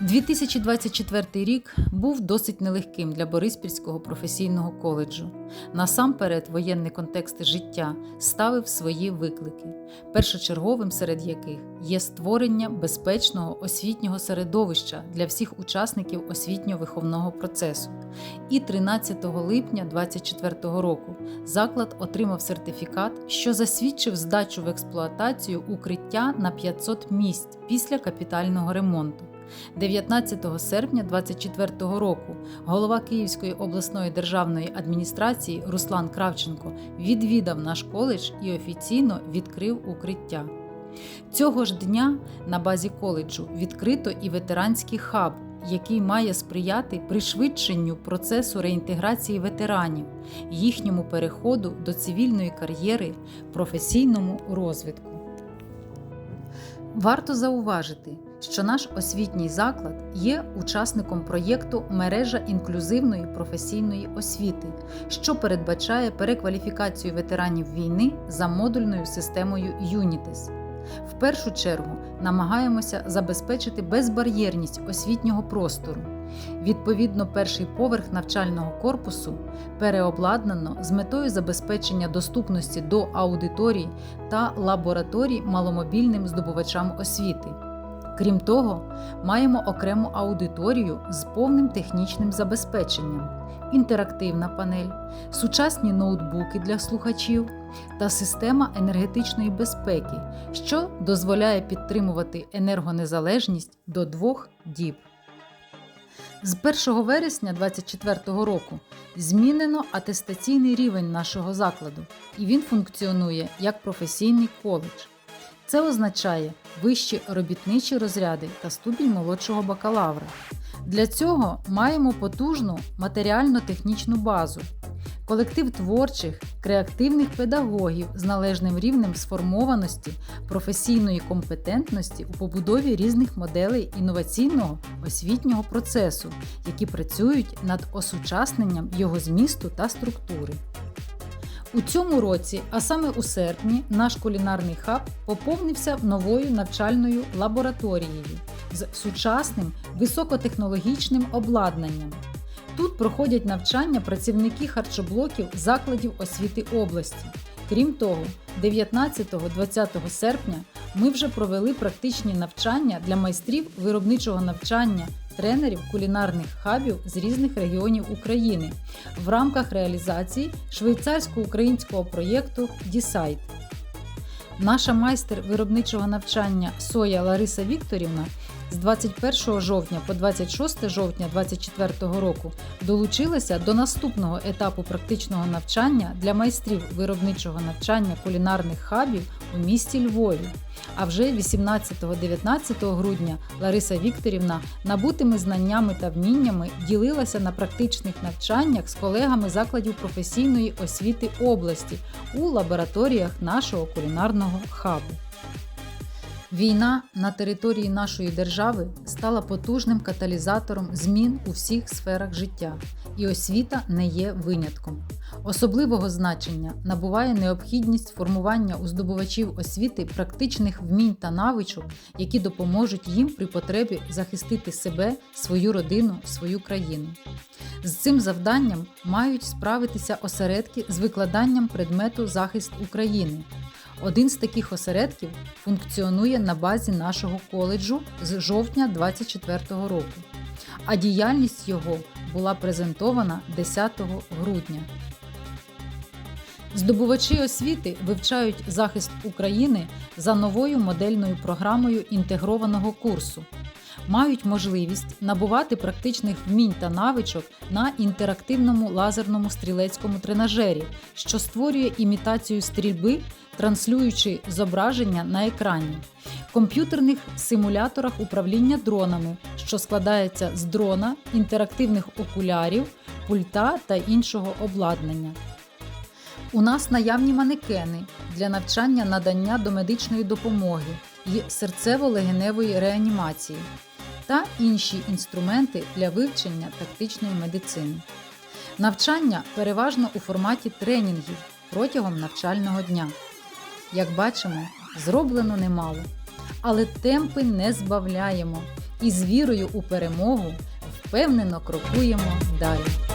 2024 рік був досить нелегким для Бориспільського професійного коледжу. Насамперед, воєнний контекст життя ставив свої виклики, першочерговим серед яких є створення безпечного освітнього середовища для всіх учасників освітньо-виховного процесу. І 13 липня 2024 року заклад отримав сертифікат, що засвідчив здачу в експлуатацію укриття на 500 місць після капітального ремонту. 19 серпня 2024 року голова Київської обласної державної адміністрації Руслан Кравченко відвідав наш коледж і офіційно відкрив укриття. Цього ж дня на базі коледжу відкрито і ветеранський хаб, який має сприяти пришвидшенню процесу реінтеграції ветеранів, їхньому переходу до цивільної кар'єри, професійному розвитку. Варто зауважити, що наш освітній заклад є учасником проєкту Мережа інклюзивної професійної освіти, що передбачає перекваліфікацію ветеранів війни за модульною системою ЮНІТЕС. В першу чергу намагаємося забезпечити безбар'єрність освітнього простору. Відповідно, перший поверх навчального корпусу переобладнано з метою забезпечення доступності до аудиторій та лабораторій маломобільним здобувачам освіти. Крім того, маємо окрему аудиторію з повним технічним забезпеченням, інтерактивна панель, сучасні ноутбуки для слухачів та система енергетичної безпеки, що дозволяє підтримувати енергонезалежність до двох діб. З 1 вересня 2024 року змінено атестаційний рівень нашого закладу, і він функціонує як професійний коледж. Це означає вищі робітничі розряди та ступінь молодшого бакалавра. Для цього маємо потужну матеріально-технічну базу, колектив творчих, креативних педагогів з належним рівнем сформованості, професійної компетентності у побудові різних моделей інноваційного освітнього процесу, які працюють над осучасненням його змісту та структури. У цьому році, а саме у серпні, наш кулінарний хаб поповнився новою навчальною лабораторією з сучасним високотехнологічним обладнанням. Тут проходять навчання працівники харчоблоків закладів освіти області. Крім того, 19-20 серпня ми вже провели практичні навчання для майстрів виробничого навчання тренерів кулінарних хабів з різних регіонів України в рамках реалізації швейцарсько-українського проєкту Дісайт. Наша майстер виробничого навчання Соя Лариса Вікторівна з 21 жовтня по 26 жовтня 2024 року долучилася до наступного етапу практичного навчання для майстрів виробничого навчання кулінарних хабів у місті Львові. А вже 18-19 грудня Лариса Вікторівна набутими знаннями та вміннями ділилася на практичних навчаннях з колегами закладів професійної освіти області у лабораторіях нашого кулінарного хабу. Війна на території нашої держави стала потужним каталізатором змін у всіх сферах життя, і освіта не є винятком. Особливого значення набуває необхідність формування у здобувачів освіти практичних вмінь та навичок, які допоможуть їм при потребі захистити себе, свою родину, свою країну. З цим завданням мають справитися осередки з викладанням предмету захист України. Один з таких осередків функціонує на базі нашого коледжу з жовтня 2024 року, а діяльність його була презентована 10 грудня. Здобувачі освіти вивчають захист України за новою модельною програмою інтегрованого курсу. Мають можливість набувати практичних вмінь та навичок на інтерактивному лазерному стрілецькому тренажері, що створює імітацію стрільби, транслюючи зображення на екрані, комп'ютерних симуляторах управління дронами, що складається з дрона, інтерактивних окулярів, пульта та іншого обладнання. У нас наявні манекени для навчання надання домедичної допомоги і серцево-легеневої реанімації та інші інструменти для вивчення тактичної медицини. Навчання переважно у форматі тренінгів протягом навчального дня. Як бачимо, зроблено немало, але темпи не збавляємо і з вірою у перемогу впевнено крокуємо далі.